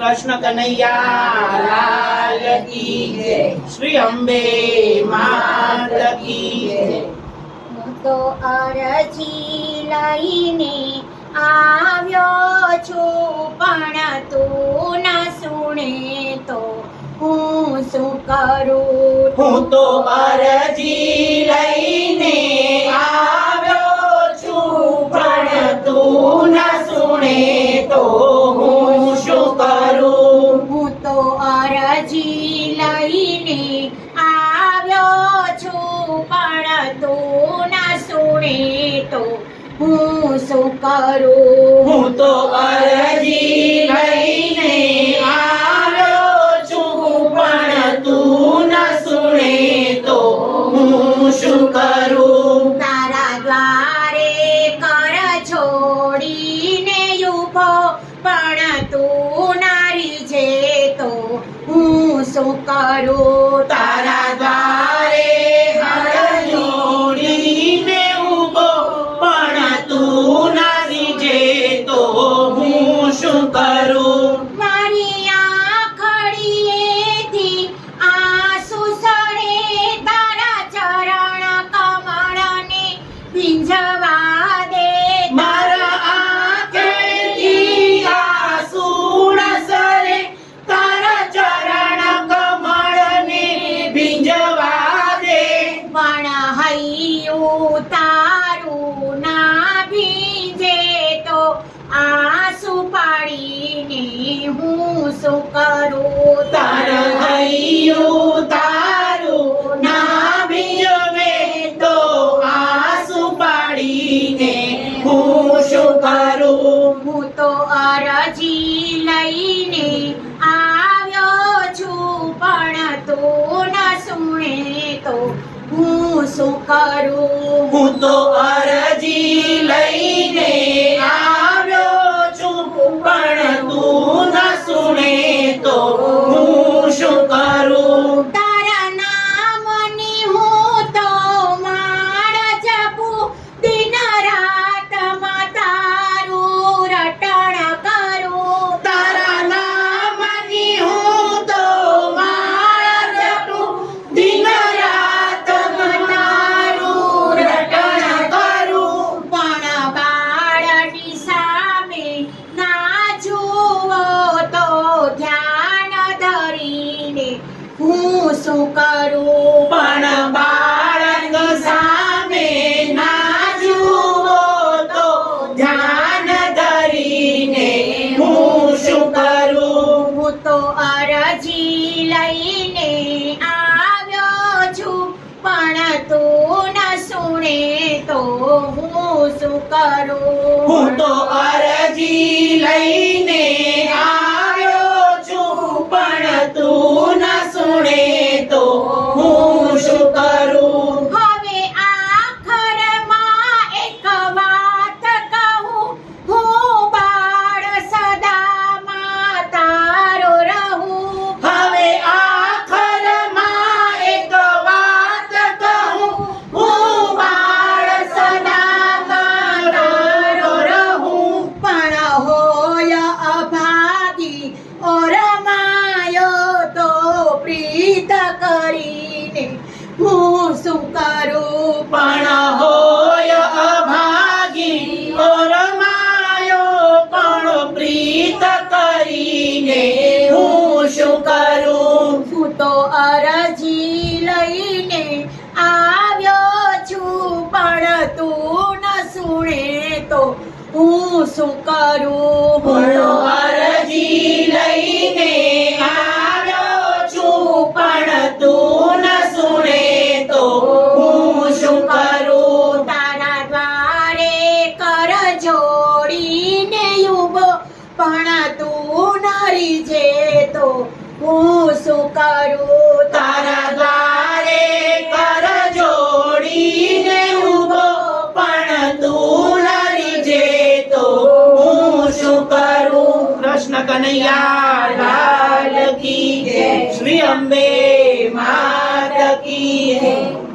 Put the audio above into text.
કૃષ્ણ કનૈયા લાલ કી જય. શ્રી અંબે માત કી જય. તો અરજી લઈને આવ્યો છું પણ તું ના સુણે તો હું શું કરું? હું તો અરજી અરજી લઈને આવ્યો છું પણ તું ના સુણે તો હું શું કરું? હું તો શું કરું તારા દ્વારે પણ તું નથી જે તો હું શું કરું? મારી આંખડીએથી આંસુ તારા ચરણ કમળને ભીંજવા દે. શું તાર હૈયું તારું ના ભીંજવે તો આંસુ પાડીને હું શું કરું હું તો અરજી લઈને આવ્યો છું પણ તો ન સુણે તો હું શું કરું હું તો અરજી હું શું કરું? પણ બાળક સામે ના જુઓ તો ધ્યાન ધરીને હું શું કરું? હું તો અરજી લઈને આવ્યો છું પણ તું ન સુણે તો હું શું કરું? હું તો અરજી લઈને શું કરું પણ હોય અભાગી ઓરમાયો પણ પ્રીત કરીને હું શું કરું? હું તો અરજી લઈને આવ્યો છું પણ તું ન સુણે તો હું શું કરું? હું અરજી લઈને આવ્યો છું પણ તું હું શું કરું તારા દ્વારે કર જોડીને ઊભો પણ તું નરી જે તો હું શું કરું કૃષ્ણ કનૈયા લાલ કી જય શ્રી અંબે માત કી જય